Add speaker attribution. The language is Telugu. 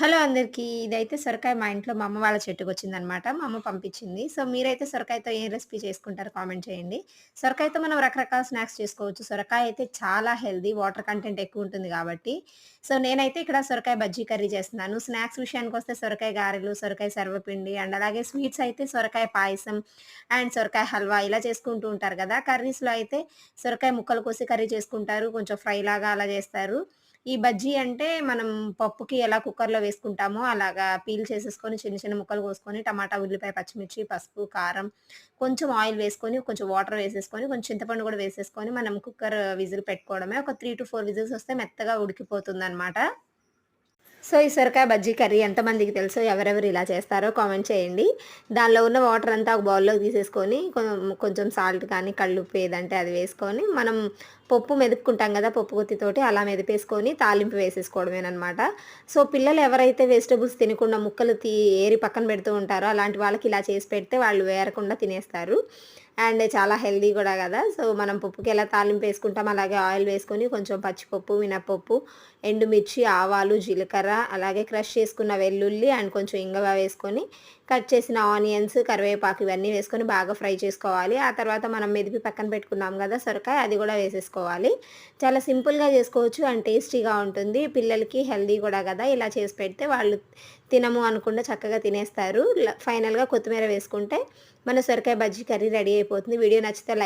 Speaker 1: హలో అందరికీ. ఇదైతే సొరకాయ మా ఇంట్లో మా అమ్మ వాళ్ళ చెట్టుకొచ్చిందనమాట. మా అమ్మ పంపించింది. సో, మీరైతే సొరకాయతో ఏం రెసిపీ చేసుకుంటారో కామెంట్ చేయండి. సొరకాయతో మనం రకరకాల స్నాక్స్ చేసుకోవచ్చు. సొరకాయ అయితే చాలా హెల్దీ వాటర్ కంటెంట్ ఎక్కువ ఉంటుంది కాబట్టి సో, నేనైతే ఇక్కడ సొరకాయ బజ్జీ కర్రీ చేస్తున్నాను. స్నాక్స్ విషయానికి వస్తే సొరకాయ గారెలు, సొరకాయ సర్వపిండి అండ్ అలాగే స్వీట్స్ అయితే సొరకాయ పాయసం అండ్ సొరకాయ హల్వా ఇలా చేసుకుంటూ ఉంటారు కదా కర్రీస్‌లో అయితే సొరకాయ ముక్కలు కోసి కర్రీ చేసుకుంటారు. కొంచెం ఫ్రై లాగా అలా చేస్తారు. ఈ బజ్జీ అంటే మనం పప్పుకి ఎలా కుక్కర్‌లో వేసుకుంటామో అలాగా పీల్ చేసేసుకొని చిన్న చిన్న ముక్కలు కోసుకొని టమాటా, ఉల్లిపాయ, పచ్చిమిర్చి, పసుపు, కారం, కొంచెం ఆయిల్ వేసుకొని, కొంచెం వాటర్ వేసేసుకొని, కొంచెం చింతపండు కూడా వేసేసుకొని మనం కుక్కర్ విజిల్ పెట్టుకోవడమే. ఒక 3-4 విజిల్స్ వస్తే మెత్తగా ఉడికిపోతుంది అనమాట సో, ఈ సొరకాయ బజ్జీ కర్రీ ఎంతమందికి తెలుసో ఎవరెవరు ఇలా చేస్తారో కామెంట్ చేయండి. దానిలో ఉన్న వాటర్ అంతా ఒక బౌల్‌లోకి తీసేసుకొని కొంచెం సాల్ట్ కానీ, కళ్ళుప్పు ఏదంటే అది వేసుకొని మనం పప్పు మెదుపుకుంటాం కదా పప్పు గుత్తితోటి అలా మెదిపేసుకొని తాలింపు వేసేసుకోవడమేనమాట సో, పిల్లలు ఎవరైతే వెజిటబుల్స్ తినకుండా ముక్కలు తీ ఏరి పక్కన పెడుతూ ఉంటారో అలాంటి వాళ్ళకి ఇలా చేసి పెడితే వాళ్ళు వేరకుండా తినేస్తారు. అండ్ చాలా హెల్దీ కూడా కదా సో, మనం పప్పుకి ఎలా తాలింపు వేసుకుంటామో అలాగే ఆయిల్ వేసుకొని కొంచెం పచ్చిపప్పు, మినపప్పు, ఎండుమిర్చి, ఆవాలు, జీలకర్ర అలాగే క్రష్ చేసుకున్న వెల్లుల్లి అండ్ కొంచెం ఇంగవ వేసుకొని కట్ చేసిన ఆనియన్స్, కరివేపాకు ఇవన్నీ వేసుకొని బాగా ఫ్రై చేసుకోవాలి. ఆ తర్వాత మనం మెదిపి పక్కన పెట్టుకున్నాం కదా సొరకాయ అది కూడా వేసేసుకోవాలి. చాలా సింపుల్‌గా చేసుకోవచ్చు అండ్ టేస్టీగా ఉంటుంది. పిల్లలకి హెల్దీ కూడా కదా ఇలా చేసి పెడితే వాళ్ళు తినము అనుకుండా చక్కగా తినేస్తారు. ఫైనల్‌గా కొత్తిమీర వేసుకుంటే మన సొరకాయ బజ్జీ కర్రీ రెడీ అయిపోతుంది. వీడియో నచ్చితే లైక్